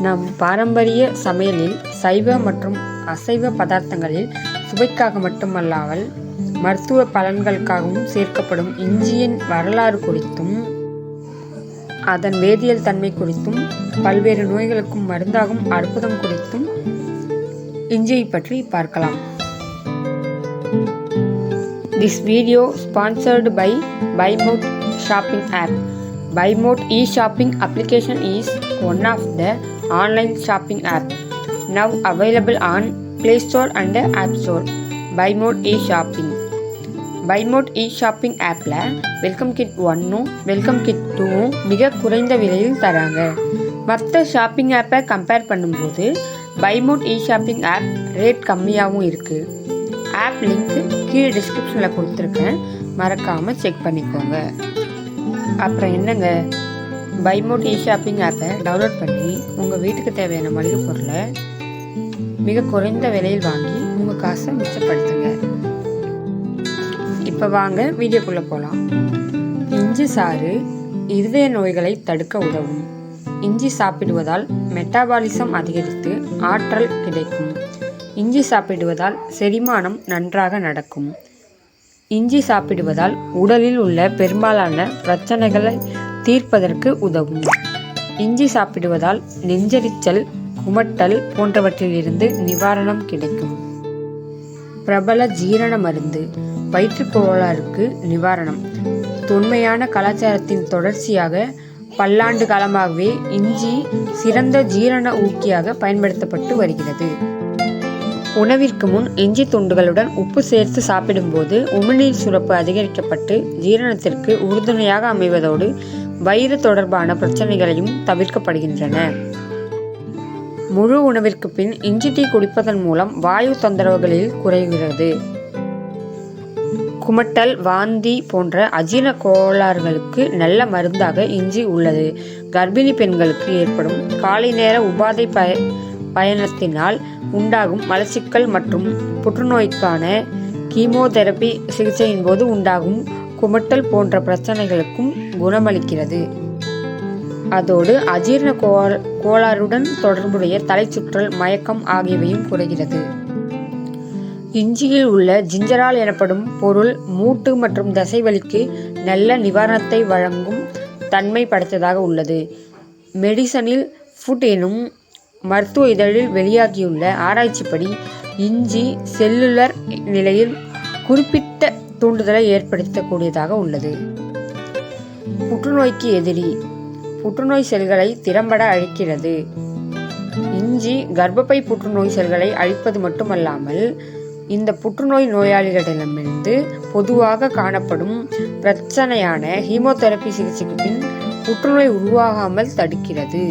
நம் பாரம்பரிய சமையலில் சைவ மற்றும் அசைவ பதார்த்தங்களில் சுவைக்காக மட்டுமல்லாமல் மருத்துவ பலன்களுக்காகவும் சேர்க்கப்படும் இஞ்சியின் வரலாறு குறித்தும் அதன் வேதியியல் தன்மை குறித்தும் பல்வேறு நோய்களுக்கும் மருந்தாகும் அற்புதம் குறித்தும் இஞ்சியை பற்றி பார்க்கலாம். This video sponsored by Buymouth shopping app Buymouth e-shopping application is one of the online shopping app now available on Play Store and App Store. Buymouth e-shopping. Buymouth e shopping ஆப்பில் வெல்கம் கிட் ஒன்னும் welcome kit டூவும் மிக குறைந்த விலையில் தராங்க மற்ற shopping ஆப்பை compare பண்ணும்போது பைமோட் இ ஷாப்பிங் ஆப் ரேட் கம்மியாகவும் இருக்குது ஆப் லிங்க்கு கீழே டிஸ்கிரிப்ஷனில் கொடுத்துருக்கேன் மறக்காமல் செக் பண்ணிக்கோங்க அப்புறம் என்னங்க? பைமோட் இ ஷாப்பிங் ஆப்பை டவுன்லோட் பண்ணி உங்கள் வீட்டுக்கு தேவையான மளிகை பொருளை மிக குறைந்த விலையில் வாங்கி உங்கள் காசை மிச்சப்படுத்துங்க. இப்போ வாங்க வீடியோக்குள்ளே போகலாம் இஞ்சி சாறு இருதய நோய்களை தடுக்க உதவும். இஞ்சி சாப்பிடுவதால் மெட்டாபாலிசம் அதிகரித்து ஆற்றல் கிடைக்கும். இஞ்சி சாப்பிடுவதால் செரிமானம் நன்றாக நடக்கும். இஞ்சி சாப்பிடுவதால் உடலில் உள்ள பெரும்பாலான பிரச்சனைகளை தீர்ப்பதற்கு உதவும். இஞ்சி சாப்பிடுவதால் நெஞ்சரிச்சல் குமட்டல் போன்றவற்றிலிருந்து நிவாரணம் கிடைக்கும். பிரபல ஜீரண மருந்து வயிற்றுக்கோளாறுக்கு நிவாரணம். தொன்மையான கலாச்சாரத்தின் தொடர்ச்சியாக பல்லாண்டு காலமாகவே இஞ்சி சிறந்த ஜீரண ஊக்கியாக பயன்படுத்தப்பட்டு வருகிறது. உணவிற்கு முன் இஞ்சி துண்டுகளுடன் உப்பு சேர்த்து சாப்பிடும்போது உமிழ்நீர் சுரப்பு அதிகரிக்கப்பட்டு ஜீரணத்திற்கு உறுதுணையாக அமைவதோடு வயிறு தொடர்பான பிரச்சனைகளையும் தவிர்க்கப்படுகின்றன. முழு உணவிற்கு பின் இஞ்சி டீ குடிப்பதன் மூலம் வாயு தொந்தரவுகளில் குறைகிறது. குமட்டல் வாந்தி போன்ற அஜீரண கோளாறுகளுக்கு நல்ல மருந்தாக இஞ்சி உள்ளது. கர்ப்பிணி பெண்களுக்கு ஏற்படும் காலை நேர உபாதை பய பயணத்தினால் உண்டாகும் மலச்சிக்கல் மற்றும் புற்றுநோய்க்கான கீமோதெரபி சிகிச்சையின் போது உண்டாகும் குமட்டல் போன்ற பிரச்சனைகளுக்கும் குணமளிக்கிறது. அதோடு அஜீரண கோள் கோளாறுடன் தொடர்புடைய தலைச்சுற்றல் மயக்கம் ஆகியவையும் குறைகிறது. இஞ்சியில் உள்ள ஜிஞ்சரால் எனப்படும் பொருள் மூட்டு மற்றும் தசைவலிக்கு நல்ல நிவாரணத்தை வழங்கும் தன்மை படைத்ததாக உள்ளது. மெடிசனில் ஃபுட் எனும் மருத்துவ இதழில் வெளியாகியுள்ள ஆராய்ச்சிப்படி இஞ்சி செல்லுலர் நிலையில் குறிப்பிட்ட தூண்டுதலை ஏற்படுத்தக்கூடியதாக உள்ளது. புற்றுநோய்க்கு எதிரி புற்றுநோய் செல்களை திறம்பட அழிக்கிறது. இஞ்சி கர்ப்பப்பை புற்றுநோய் செல்களை அழிப்பது மட்டுமல்லாமல் இந்த புற்றுநோய் நோயாளிகளிடமிருந்து பொதுவாக காணப்படும் பிரச்சனையான ஹீமோதெரப்பி சிகிச்சைக்கு பின் புற்றுநோய் உருவாகாமல் தடுக்கிறது.